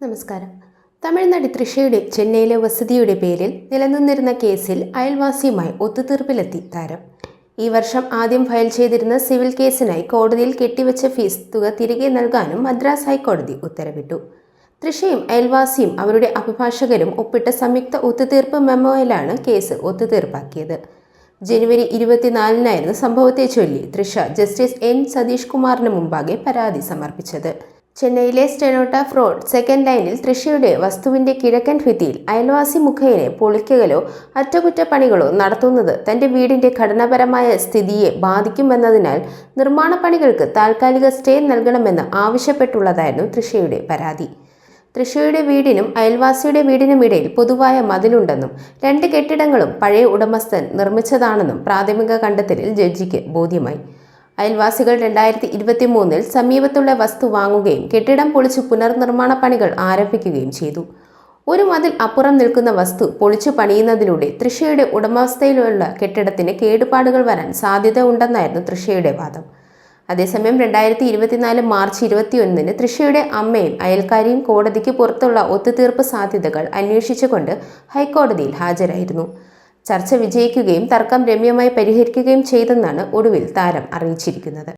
നമസ്കാരം. തമിഴ്നാട് തൃശയുടെ ചെന്നൈയിലെ വസതിയുടെ പേരിൽ നിലനിന്നിരുന്ന കേസിൽ അയൽവാസിയുമായി ഒത്തുതീർപ്പിലെത്തി താരം. ഈ വർഷം ആദ്യം ഫയൽ ചെയ്തിരുന്ന സിവിൽ കേസിനായി കോടതിയിൽ കെട്ടിവച്ച ഫീസ് തുക തിരികെ നൽകാനും മദ്രാസ് ഹൈക്കോടതി ഉത്തരവിട്ടു. തൃശയും അയൽവാസിയും അവരുടെ അഭിഭാഷകരും ഒപ്പിട്ട സംയുക്ത ഒത്തുതീർപ്പ് മെമ്മോയിലാണ് കേസ് ഒത്തുതീർപ്പാക്കിയത്. ജനുവരി ഇരുപത്തിനാലിനായിരുന്നു സംഭവത്തെ ചൊല്ലി തൃശ ജസ്റ്റിസ് എൻ സതീഷ് കുമാറിന് മുമ്പാകെ പരാതി സമർപ്പിച്ചത്. ചെന്നൈയിലെ സ്റ്റെനോട്ട ഫ്രോഡ് സെക്കൻഡ് ലൈനിൽ തൃശയുടെ വസ്തുവിന്റെ കിഴക്കൻ ഭിത്തിയിൽ അയൽവാസി മുഖേനെ പൊളിക്കലോ അറ്റകുറ്റപ്പണികളോ നടത്തുന്നത് തന്റെ വീടിന്റെ ഘടനാപരമായ സ്ഥിതിയെ ബാധിക്കുമെന്നതിനാൽ നിർമ്മാണ പണികൾക്ക് താൽക്കാലിക സ്റ്റേ നൽകണമെന്ന് ആവശ്യപ്പെട്ടുള്ളതായിരുന്നു തൃശയുടെ പരാതി. തൃശയുടെ വീടിനും അയൽവാസിയുടെ വീടിനും ഇടയിൽ പൊതുവായ മതിലുണ്ടെന്നും രണ്ട് കെട്ടിടങ്ങളും പഴയ ഉടമസ്ഥൻ നിർമ്മിച്ചതാണെന്നും പ്രാഥമിക കണ്ടെത്തലിൽ ജഡ്ജിക്ക് ബോധ്യമായി. അയൽവാസികൾ രണ്ടായിരത്തി ഇരുപത്തി മൂന്നിൽ സമീപത്തുള്ള വസ്തു വാങ്ങുകയും കെട്ടിടം പൊളിച്ച് പുനർനിർമ്മാണ പണികൾ ആരംഭിക്കുകയും ചെയ്തു. ഒരു മതിൽ അപ്പുറം നിൽക്കുന്ന വസ്തു പൊളിച്ചു പണിയുന്നതിലൂടെ തൃശയുടെ ഉടമസ്ഥയിലുള്ള കെട്ടിടത്തിന് കേടുപാടുകൾ വരാൻ സാധ്യത ഉണ്ടെന്നായിരുന്നു തൃശയുടെ വാദം. അതേസമയം രണ്ടായിരത്തി ഇരുപത്തിനാല് മാർച്ച് ഇരുപത്തിയൊന്നിന് തൃശയുടെ അമ്മയും അയൽക്കാരിയും കോടതിക്ക് പുറത്തുള്ള ഒത്തുതീർപ്പ് സാധ്യതകൾ അന്വേഷിച്ചുകൊണ്ട് ഹൈക്കോടതിയിൽ ഹാജരായിരുന്നു. ചർച്ച വിജയിക്കുകയും തർക്കം രമ്യമായി പരിഹരിക്കുകയും ചെയ്തെന്നാണ് ഒടുവിൽ താരം അറിയിച്ചിരിക്കുന്നത്.